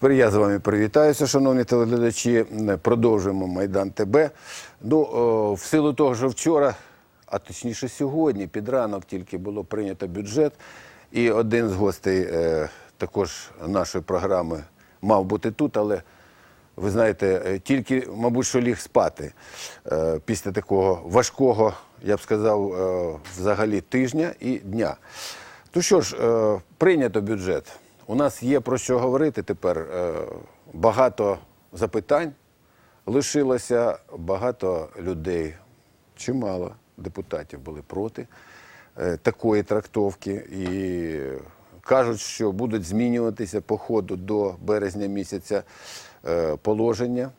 Тепер я з вами привітаюся, шановні телеглядачі. Продовжуємо Майдан ТБ. Ну, о, в силу того, що вчора, а точніше сьогодні, під ранок тільки було прийнято бюджет, і один з гостей е, також нашої програми мав бути тут, але ви знаєте, е, тільки, мабуть, що ліг спати е, після такого важкого, я б сказав, е, взагалі тижня і дня. Ну що ж, е, прийнято бюджет. У нас є про що говорити тепер. Е, Багато запитань лишилося, багато людей, чимало депутатів були проти е, такої трактовки і кажуть, що будуть змінюватися по ходу до березня місяця е, положення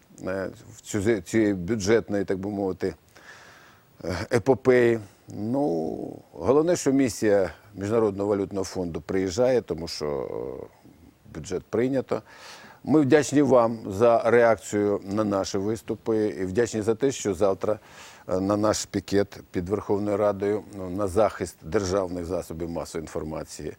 цієї бюджетної, так би мовити, епопеї. Ну, головне, що місія Міжнародного валютного фонду приїжджає, тому що е, бюджет прийнято. Ми вдячні вам за реакцію на наші виступи і вдячні за те, що завтра е, на наш пікет під Верховною Радою ну, на захист державних засобів масової інформації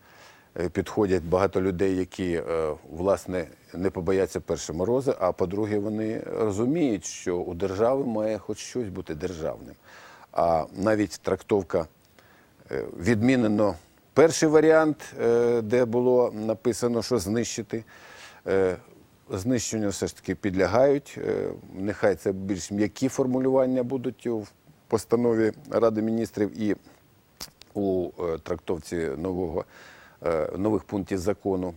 е, підходять багато людей, які власне не побояться перше морози. А по-друге, вони розуміють, що у держави має хоч щось бути державним. А навіть трактовка відмінено перший варіант, е, де було написано, що знищити. Е, Знищенню все ж таки підлягають. Е, Нехай це більш м'які формулювання будуть у постанові Ради міністрів і у трактовці нового, нових пунктів закону.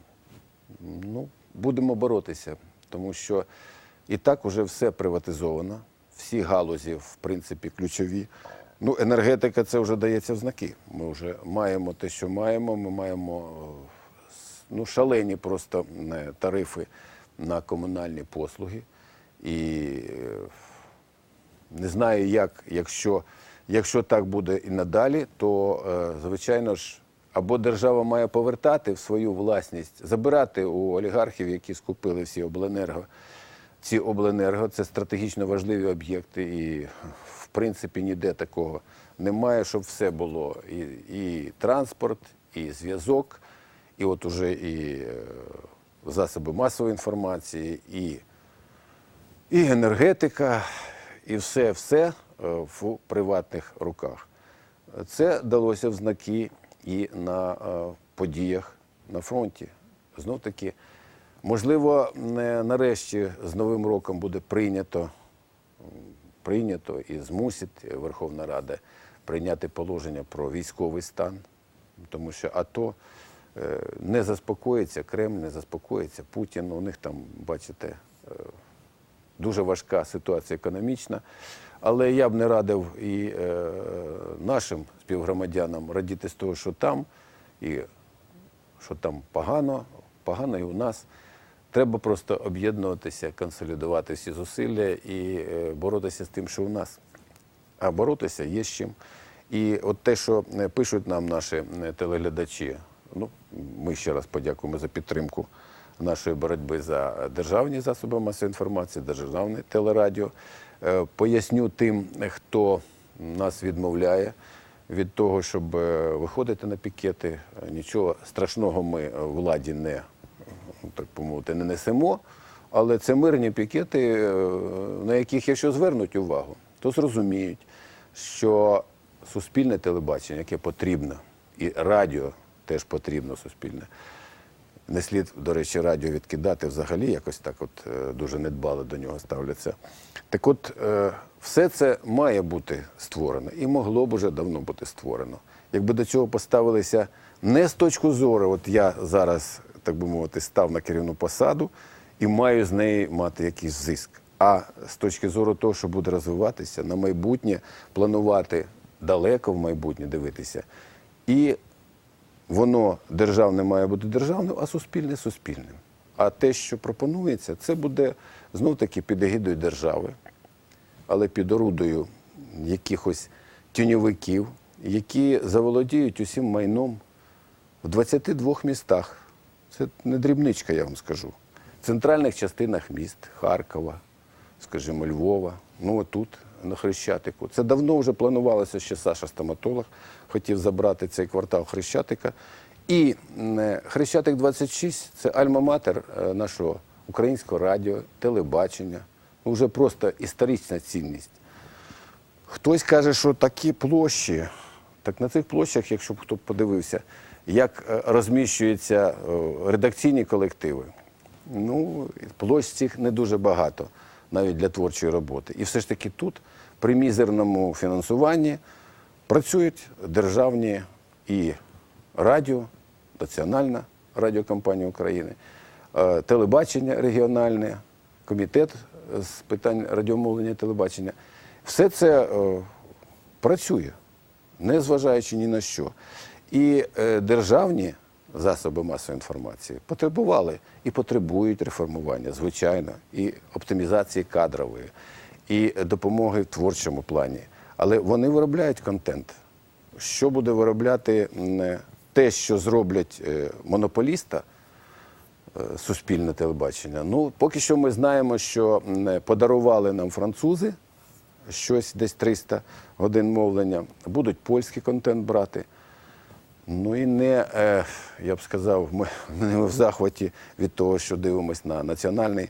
Ну, будемо боротися, тому що і так уже все приватизовано, всі галузі, в принципі, ключові. Ну, енергетика це вже дається в знаки. Ми вже маємо те, що маємо. Ми маємо ну, шалені просто тарифи на комунальні послуги. І е, не знаю, як, якщо, якщо так буде і надалі, то, е, звичайно ж, або держава має повертати в свою власність, забирати у олігархів, які скупили всі обленерго. Ці обленерго це стратегічно важливі об'єкти, і в принципі ніде такого немає, щоб все було. І, і транспорт, і зв'язок, і от уже і е, засоби масової інформації, і і енергетика, і все, все е, в приватних руках. Це далося в знаки і на е, подіях на фронті. Знов таки, можливо, нарешті з Новим роком буде прийнято, прийнято і змусить Верховна Рада прийняти положення про військовий стан, тому що АТО е, не заспокоїться, Кремль не заспокоїться, Путін, у них там, бачите, е, дуже важка ситуація економічна. Але я б не радив і е, нашим співгромадянам радіти з того, що там, і що там погано, погано і у нас. Треба просто об'єднуватися, консолідувати всі зусилля і е, боротися з тим, що у нас. А боротися є з чим. І от те, що е, пишуть нам наші е, телеглядачі, ну, ми ще раз подякуємо за підтримку нашої боротьби за державні засоби масової інформації, державне телерадіо. Поясню тим, хто нас відмовляє від того, щоб виходити на пікети. Нічого страшного ми владі не, так би мовити, не несемо. Але це мирні пікети, е, на яких, якщо звернуть увагу, то зрозуміють, що суспільне телебачення, яке потрібно, і радіо теж потрібно суспільне. Не слід, до речі, радіо відкидати взагалі, якось так от е, дуже недбало до нього ставляться. Так от, е, все це має бути створено і могло б уже давно бути створено. Якби до цього поставилися не з точки зору, от я зараз, так би мовити, став на керівну посаду і маю з неї мати якийсь зиск. А з точки зору того, що буде розвиватися на майбутнє, планувати далеко в майбутнє дивитися. І воно державне має бути державним, а суспільне суспільним. А те, що пропонується, це буде знов таки під егідою держави, але під орудою якихось тіньовиків, які заволодіють усім майном в 22 містах. Це не дрібничка, я вам скажу. В центральних частинах міст Харкова, скажімо, Львова, ну отут, на Хрещатику. Це давно вже планувалося, ще Саша стоматолог хотів забрати цей квартал Хрещатика. І е, Хрещатик 26 це альма-матер е, нашого українського радіо, телебачення. Ну, вже просто історична цінність. Хтось каже, що такі площі, так на цих площах, якщо б хто подивився, як е, розміщуються е, редакційні колективи, ну, площ цих не дуже багато, навіть для творчої роботи. І все ж таки тут, при мізерному фінансуванні, працюють державні і радіо, Національна радіокомпанія України, е, телебачення регіональне, комітет з питань радіомовлення і телебачення. Все це працює, не зважаючи ні на що. І е, державні засоби масової інформації потребували і потребують реформування, звичайно, і оптимізації кадрової, і допомоги в творчому плані. Але вони виробляють контент. Що буде виробляти те, що зроблять е, монополіста, е, суспільне телебачення. Ну, поки що ми знаємо, що подарували нам французи щось десь 300 годин мовлення, будуть польський контент брати. Ну і не, е, я б сказав, ми не в захваті від того, що дивимось на національний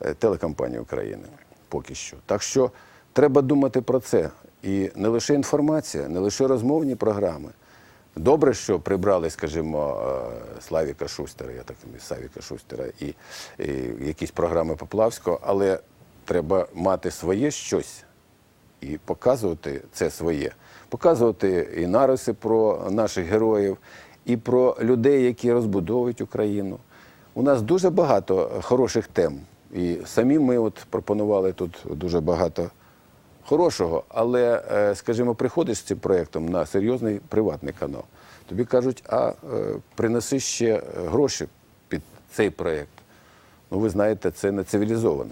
е, телекомпанії України поки що. Так що треба думати про це. І не лише інформація, не лише розмовні програми. Добре, що прибрали, скажімо, е, Славіка Шустера, я так Савіка Шустера, і, і якісь програми Поплавського, але треба мати своє щось і показувати це своє, показувати і нариси про наших героїв, і про людей, які розбудовують Україну. У нас дуже багато хороших тем. І самі ми от пропонували тут дуже багато хорошого, але, е, скажімо, приходиш з цим проєктом на серйозний приватний канал. Тобі кажуть, а е, принеси ще гроші під цей проєкт. Ну, ви знаєте, це не цивілізовано.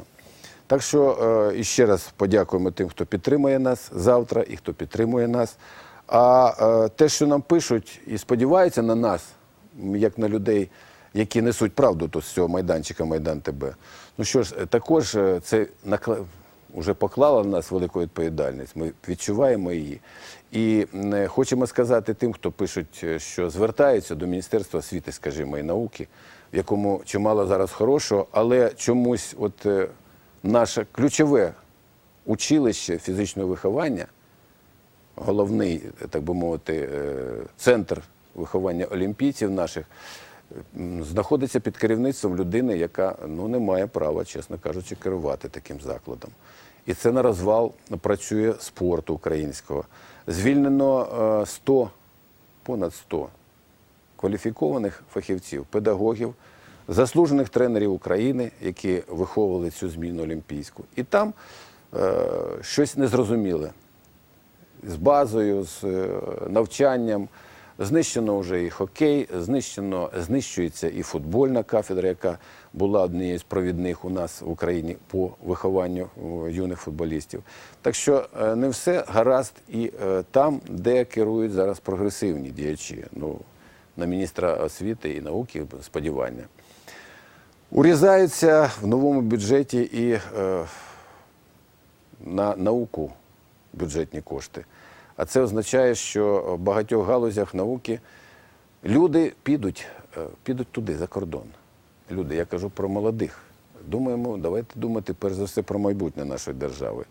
Так що е, іще раз подякуємо тим, хто підтримує нас завтра і хто підтримує нас. А е, те, що нам пишуть і сподіваються на нас, як на людей, які несуть правду тут з цього майданчика Майдан ТБ. Ну що ж, е, також це накла... вже поклало на нас велику відповідальність. Ми відчуваємо її. І хочемо сказати тим, хто пишуть, що звертаються до Міністерства освіти, скажімо, і науки, в якому чимало зараз хорошого, але чомусь от наше ключове училище фізичного виховання, головний, так би мовити, е, центр виховання олімпійців наших, знаходиться під керівництвом людини, яка ну, не має права, чесно кажучи, керувати таким закладом. І це на розвал працює спорту українського. Звільнено е, 100, понад 100 кваліфікованих фахівців, педагогів, заслужених тренерів України, які виховували цю зміну олімпійську. І там е, щось незрозуміле з базою, з е, навчанням. Знищено вже і хокей, знищено, знищується і футбольна кафедра, яка була однією з провідних у нас в Україні по вихованню е, юних футболістів. Так що е, не все гаразд і е, там, де керують зараз прогресивні діячі. Ну, на міністра освіти і науки сподівання. Урізаються в новому бюджеті і е, на науку бюджетні кошти. А це означає, що в багатьох галузях науки люди підуть, е, підуть туди, за кордон. Люди, я кажу про молодих. Думаємо, давайте думати перш за все про майбутнє нашої держави.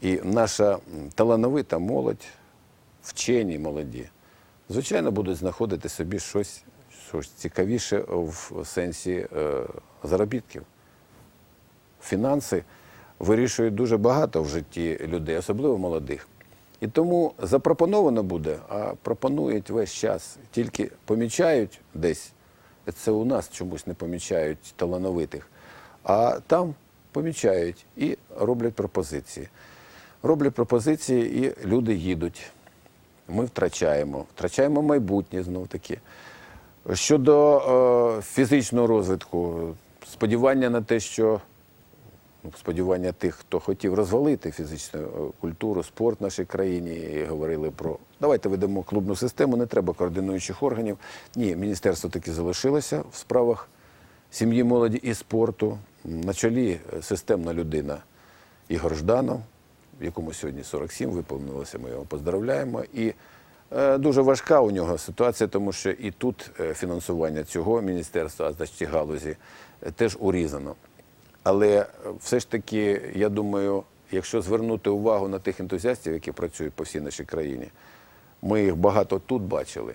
І наша талановита молодь, вчені молоді, звичайно, будуть знаходити собі щось, щось цікавіше в сенсі е, заробітків фінанси вирішують дуже багато в житті людей, особливо молодих. І тому запропоновано буде, а пропонують весь час, тільки помічають десь. Це у нас чомусь не помічають талановитих, а там помічають і роблять пропозиції. Роблять пропозиції, і люди їдуть. Ми втрачаємо, втрачаємо майбутнє знов таки. Щодо е, фізичного розвитку, сподівання на те, що ну, сподівання тих, хто хотів розвалити фізичну е, культуру, спорт в нашій країні, і говорили про давайте ведемо клубну систему, не треба координуючих органів. Ні, міністерство таки залишилося в справах сім'ї, молоді і спорту. На чолі е, системна людина Ігор Жданов, якому сьогодні 47 виповнилося, ми його поздравляємо. І дуже важка у нього ситуація, тому що і тут е, фінансування цього міністерства, а значить галузі, е, теж урізано. Але е, все ж таки, я думаю, якщо звернути увагу на тих ентузіастів, які працюють по всій нашій країні, ми їх багато тут бачили.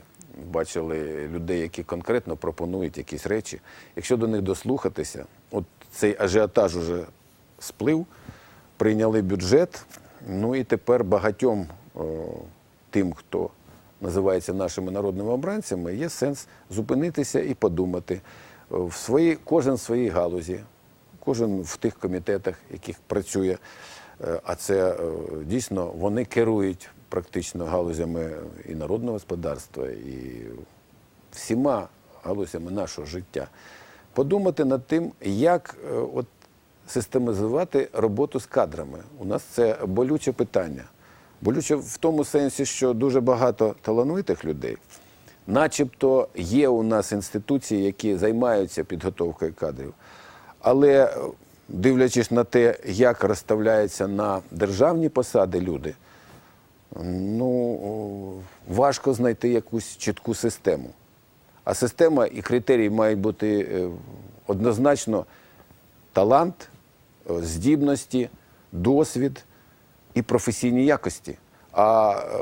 Бачили людей, які конкретно пропонують якісь речі. Якщо до них дослухатися, от цей ажіотаж уже сплив, прийняли бюджет. Ну і тепер багатьом о, тим, хто називається нашими народними обранцями, є сенс зупинитися і подумати в своїй, кожен в своїй галузі, кожен в тих комітетах, яких працює. Е, А це е, дійсно вони керують практично галузями і народного господарства, і всіма галузями нашого життя. Подумати над тим, як е, от систематизувати роботу з кадрами. У нас це болюче питання. Болюче в тому сенсі, що дуже багато талановитих людей, начебто є у нас інституції, які займаються підготовкою кадрів. Але е, дивлячись на те, як розставляються на державні посади люди, ну важко знайти якусь чітку систему. А система і критерії мають бути е, однозначно талант, е, здібності, досвід і професійні якості, а е,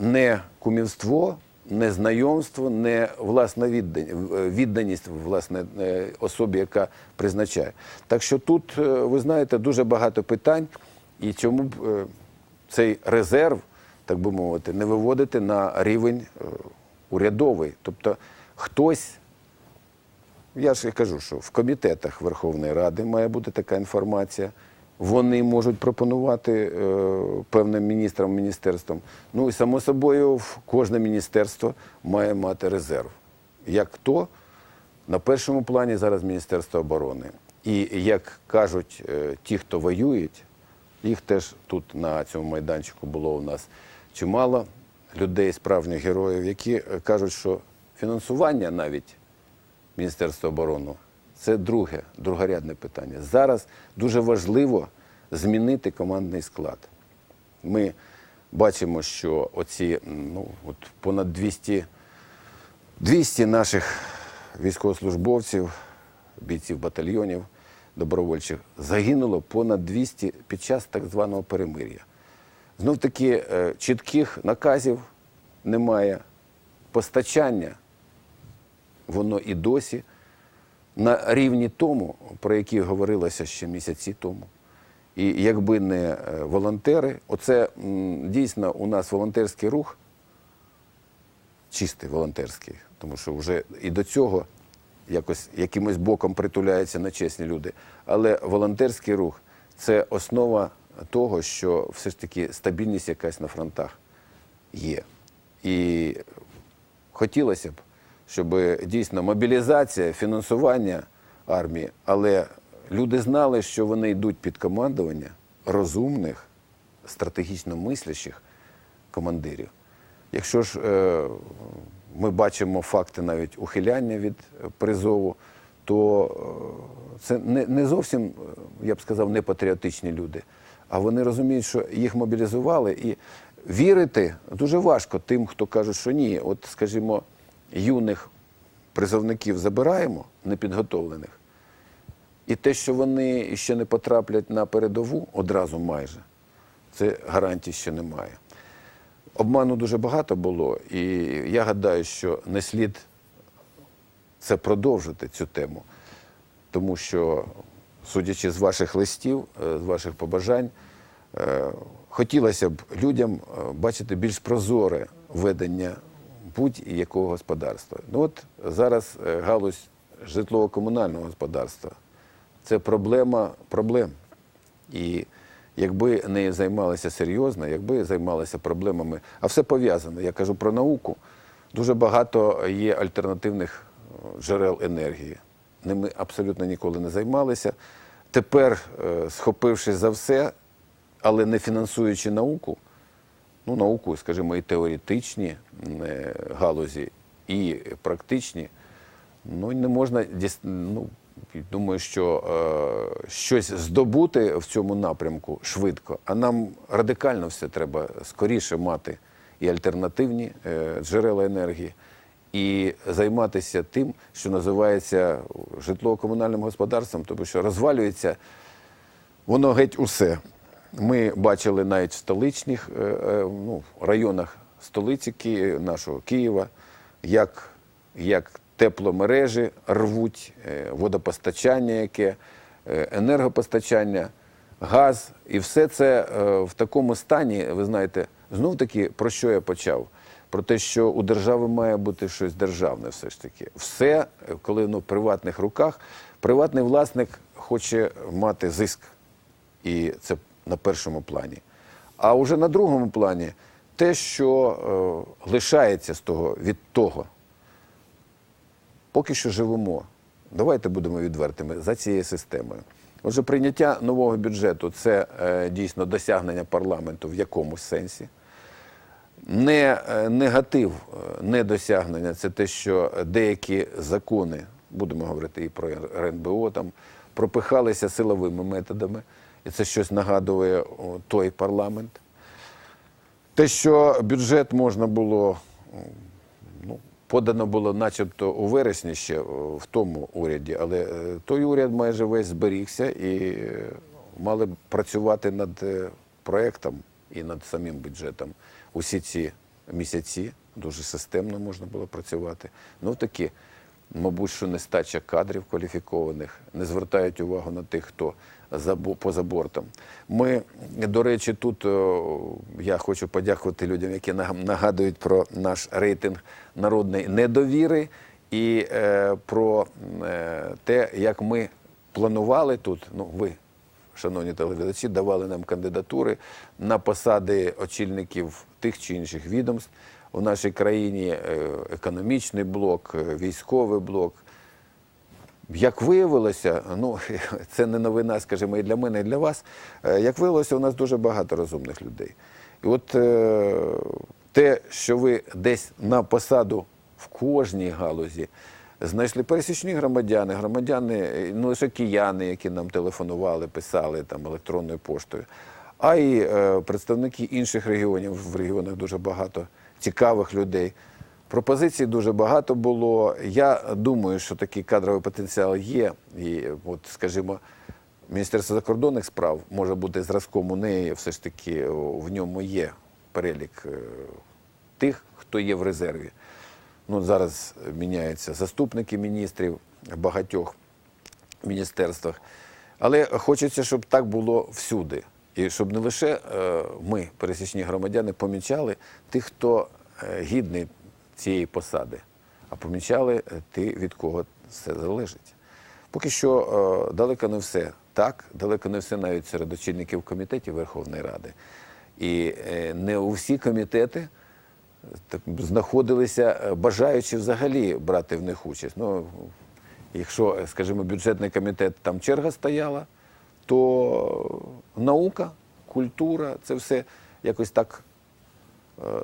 не кумівство, не знайомство, не власна віддан- відданість власне е, особі, яка призначає. Так що тут, е, ви знаєте, дуже багато питань, і чому б цей резерв, так би мовити, не виводити на рівень урядовий. Тобто хтось я ж і кажу, що в комітетах Верховної Ради має бути така інформація. Вони можуть пропонувати е, певним міністрам, міністерствам. Ну і само собою, кожне міністерство має мати резерв. Як то на першому плані зараз Міністерство оборони. І як кажуть е, ті, хто воюють, їх теж тут на цьому майданчику було у нас чимало людей, справжніх героїв, які е, кажуть, що фінансування навіть Міністерства оборони це друге, другорядне питання. Зараз дуже важливо змінити командний склад. Ми бачимо, що оці ну, от понад 200, 200 наших військовослужбовців, бійців батальйонів добровольчих загинуло понад 200 під час так званого перемир'я. Знов таки е, чітких наказів немає, постачання воно і досі на рівні тому, про які говорилося ще місяці тому. І якби не е, волонтери, оце дійсно у нас волонтерський рух, чистий волонтерський, тому що вже і до цього якось якимось боком притуляються на чесні люди. Але волонтерський рух це основа того, що все ж таки стабільність якась на фронтах є. І хотілося б, щоб дійсно мобілізація, фінансування армії, але люди знали, що вони йдуть під командування розумних, стратегічно мислящих командирів. Якщо ж е, ми бачимо факти навіть ухиляння від е, призову, то е, це не, не зовсім, е, я б сказав, не патріотичні люди, а вони розуміють, що їх мобілізували, і вірити дуже важко тим, хто каже, що ні, от, скажімо, юних призовників забираємо, непідготовлених, і те, що вони ще не потраплять на передову одразу майже, це гарантій ще немає. Обману дуже багато було, і я гадаю, що не слід це продовжити цю тему, тому що, судячи з ваших листів, е, з ваших побажань, е, хотілося б людям е, бачити більш прозоре ведення будь-якого господарства. Ну от зараз е, галузь житлово-комунального господарства це проблема проблем. І якби не займалися серйозно, якби займалися проблемами, а все пов'язано. Я кажу про науку. Дуже багато є альтернативних е, джерел енергії. Ними абсолютно ніколи не займалися. Тепер, е, схопившись за все, але не фінансуючи науку, ну, науку, скажімо, і теоретичні е, галузі, і практичні, ну, не можна ну, думаю, що е, щось здобути в цьому напрямку швидко, а нам радикально все треба скоріше мати і альтернативні е, джерела енергії, і займатися тим, що називається житлово-комунальним господарством, тому що розвалюється воно геть усе. Ми бачили навіть в столичних е, е, ну, районах столиці нашого Києва, як, як тепломережі рвуть, е, водопостачання, яке, енергопостачання, газ. І все це в такому стані, ви знаєте, знов таки про що я почав? Про те, що у держави має бути щось державне, все ж таки. Все, коли воно в приватних руках, приватний власник хоче мати зиск. І це на першому плані. А вже на другому плані те, що е, лишається з того від того. Поки що живемо. Давайте будемо відвертими за цією системою. Отже, прийняття нового бюджету це е, дійсно досягнення парламенту в якомусь сенсі. Не е, негатив, е, не досягнення це те, що деякі закони, будемо говорити і про РНБО, там пропихалися силовими методами, і це щось нагадує той парламент. Те, що бюджет можна було, ну, подано було начебто у вересні ще в тому уряді, але е, той уряд майже весь зберігся і е, мали б працювати над е, проектом і над самим бюджетом усі ці місяці. Дуже системно можна було працювати. Ну такі, мабуть, що нестача кадрів кваліфікованих, не звертають увагу на тих, хто поза бортом. Ми, до речі, тут я хочу подякувати людям, які наг- нагадують про наш рейтинг народної недовіри і е, про е, те, як ми планували тут. Ну, ви шановні телеглядачі, давали нам кандидатури на посади очільників тих чи інших відомств. У нашій країні е, економічний блок, е, військовий блок. Як виявилося, ну це не новина, скажімо, і для мене, і для вас. Е, Як виявилося, у нас дуже багато розумних людей. І от е, те, що ви десь на посаду в кожній галузі знайшли пересічні громадяни, громадяни, не лише кияни, які нам телефонували, писали там електронною поштою, а й е, представники інших регіонів. В регіонах дуже багато цікавих людей. Пропозицій дуже багато було. Я думаю, що такий кадровий потенціал є. І, от, скажімо, Міністерство закордонних справ може бути зразком у неї, все ж таки в ньому є перелік е, тих, хто є в резерві. Ну, зараз міняються заступники міністрів в багатьох міністерствах. Але хочеться, щоб так було всюди. І щоб не лише е, ми, пересічні громадяни, помічали тих, хто е, гідний цієї посади, а помічали е, ті, від кого все залежить. Поки що е, далеко не все так, далеко не все навіть серед очільників комітетів Верховної Ради. І е, не у всі комітети знаходилися бажаючи взагалі брати в них участь. Ну, якщо, скажімо, бюджетний комітет там черга стояла, то наука, культура це все якось так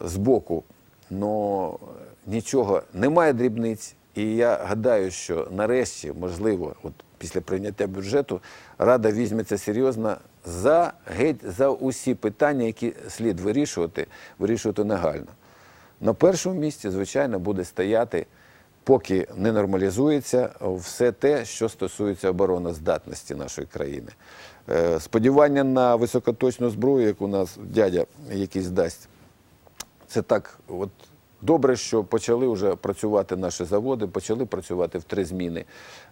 збоку. Но нічого, немає дрібниць. І я гадаю, що нарешті, можливо, от після прийняття бюджету, Рада візьметься серйозно за геть за усі питання, які слід вирішувати, вирішувати негайно. На першому місці, звичайно, буде стояти, поки не нормалізується все те, що стосується обороноздатності нашої країни. Е, Сподівання на високоточну зброю, яку нас дядя якийсь дасть, це так, от добре, що почали вже працювати наші заводи, почали працювати в три зміни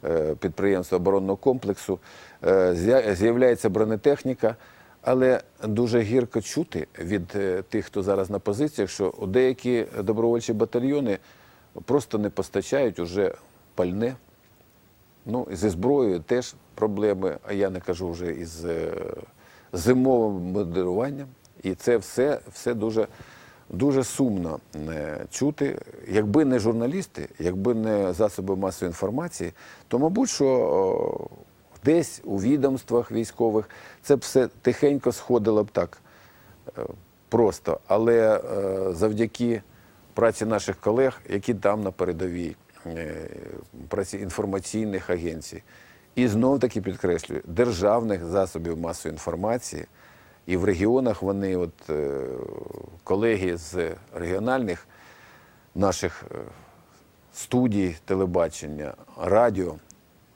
е, підприємства оборонного комплексу. Е, З'являється бронетехніка, але дуже гірко чути від е, тих, хто зараз на позиціях, що деякі добровольчі батальйони просто не постачають уже пальне. Ну, зі зброєю теж проблеми, а я не кажу вже із зимовим модеруванням. І це все, все дуже, дуже сумно е, чути. Якби не журналісти, якби не засоби масової інформації, то, мабуть, що десь у відомствах військових це б все тихенько сходило б так е, просто. Але е, завдяки праці наших колег, які там на передовій, праці інформаційних агенцій, і знов таки підкреслюю, державних засобів масової інформації, і в регіонах вони, от е, колеги з регіональних наших е, студій телебачення, радіо.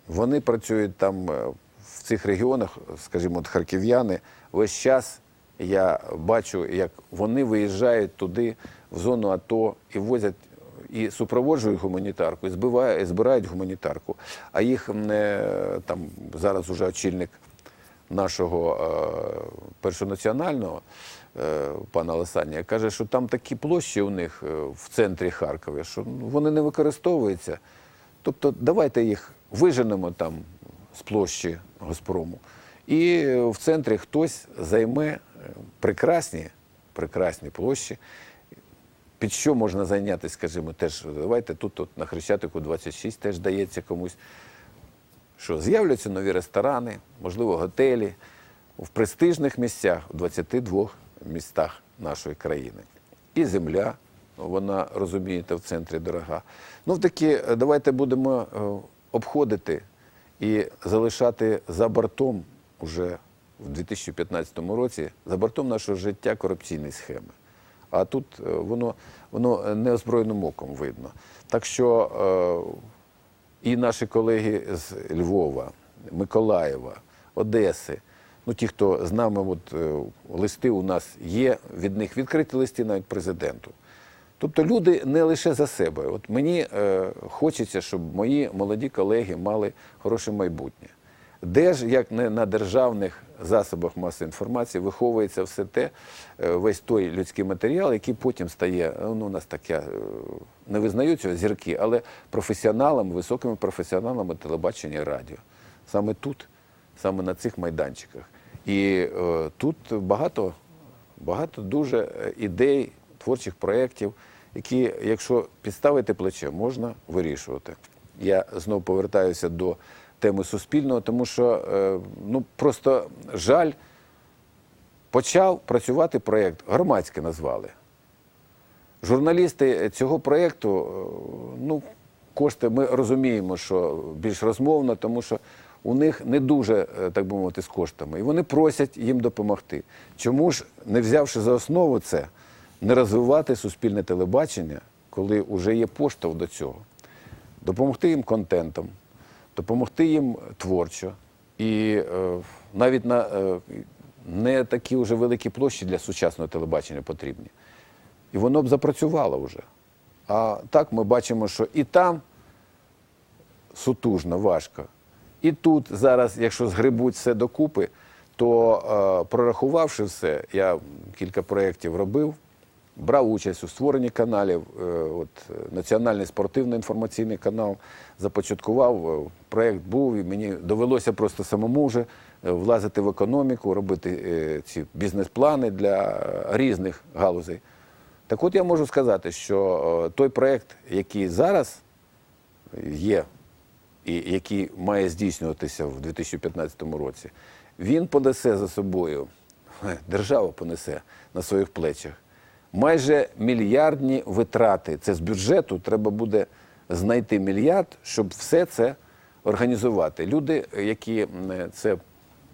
Вони працюють там е, в цих регіонах, скажімо, от харків'яни. Весь час я бачу, як вони виїжджають туди, в зону АТО, і возять і супроводжують гуманітарку, і збирають гуманітарку. А їх там зараз уже очільник нашого е, першонаціонального е, пана Лисанія каже, що там такі площі у них е, в центрі Харкова, що ну, вони не використовуються. Тобто давайте їх виженемо там з площі Госпрому. І в центрі хтось займе прекрасні, прекрасні площі. Під що можна зайнятися, скажімо, теж давайте тут, от на Хрещатику 26 теж дається комусь що з'являться нові ресторани, можливо, готелі в престижних місцях, в 22 містах нашої країни. І земля, вона, розумієте, в центрі дорога. Ну, такі, е, давайте будемо е, обходити і залишати за бортом уже в 2015 році, за бортом нашого життя корупційні схеми. А тут е, воно, воно неозброєним оком видно. Так що і наші колеги з Львова, Миколаєва, Одеси. Ну, ті, хто з нами, от, е, листи у нас є, від них відкриті листи навіть президенту. Тобто люди не лише за себе. От мені е, хочеться, щоб мої молоді колеги мали хороше майбутнє. Де ж, як не на державних засобах масової інформації, виховується все те, е, весь той людський матеріал, який потім стає, е, ну, у нас таке, е, не визнають цього зірки, але професіоналами, високими професіоналами телебачення і радіо. Саме тут, саме на цих майданчиках. І е, тут багато, багато дуже ідей, творчих проєктів, які, якщо підставити плече, можна вирішувати. Я знову повертаюся до теми суспільного, тому що е, ну, просто жаль, почав працювати проєкт, громадське назвали. Журналісти цього проєкту, е, ну, кошти ми розуміємо, що більш розмовно, тому що у них не дуже, е, так би мовити, з коштами. І вони просять їм допомогти. Чому ж, не взявши за основу це, не розвивати суспільне телебачення, коли вже є поштовх до цього? Допомогти їм контентом, допомогти їм творчо. І е, навіть на е, не такі вже великі площі для сучасного телебачення потрібні. І воно б запрацювало вже. А так ми бачимо, що і там сутужно, важко. І тут зараз, якщо згребуть все докупи, то е, прорахувавши все, я кілька проєктів робив, брав участь у створенні каналів. Е, от, Національний спортивний інформаційний канал започаткував. е, Проєкт був, і мені довелося просто самому вже е, влазити в економіку, робити ці бізнес-плани для різних галузей. Так от я можу сказати, що той проєкт, який зараз є, і який має здійснюватися в 2015 році, він понесе за собою, держава понесе на своїх плечах майже мільярдні витрати. Це з бюджету треба буде знайти мільярд, щоб все це організувати. Люди, які це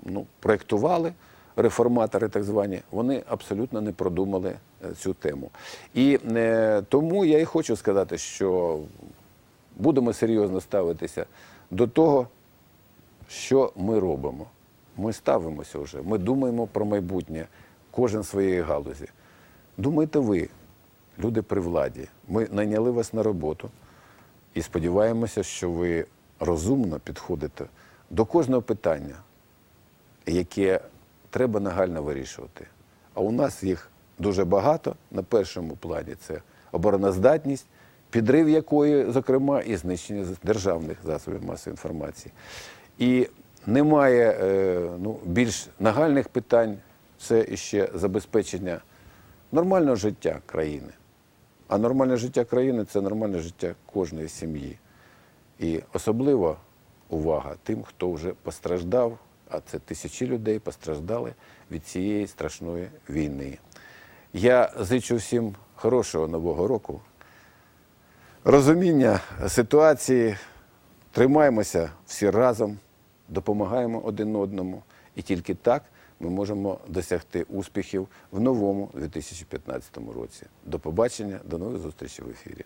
ну, проєктували, реформатори так звані, вони абсолютно не продумали е, цю тему. І е, тому я і хочу сказати, що будемо серйозно ставитися до того, що ми робимо. Ми ставимося вже, ми думаємо про майбутнє, кожен своєї галузі. Думайте ви, люди при владі. Ми найняли вас на роботу і сподіваємося, що ви розумно підходите до кожного питання, яке треба нагально вирішувати. А у нас їх дуже багато. На першому плані це обороноздатність, підрив якої, зокрема, і знищення державних засобів масової інформації. І немає е, ну, більш нагальних питань, це іще забезпечення нормального життя країни. А нормальне життя країни це нормальне життя кожної сім'ї. І особливо увага тим, хто вже постраждав, а це тисячі людей постраждали від цієї страшної війни. Я зичу всім хорошого нового року, розуміння ситуації, тримаємося всі разом, допомагаємо один одному. І тільки так ми можемо досягти успіхів в новому 2015 році. До побачення, до нових зустрічей в ефірі.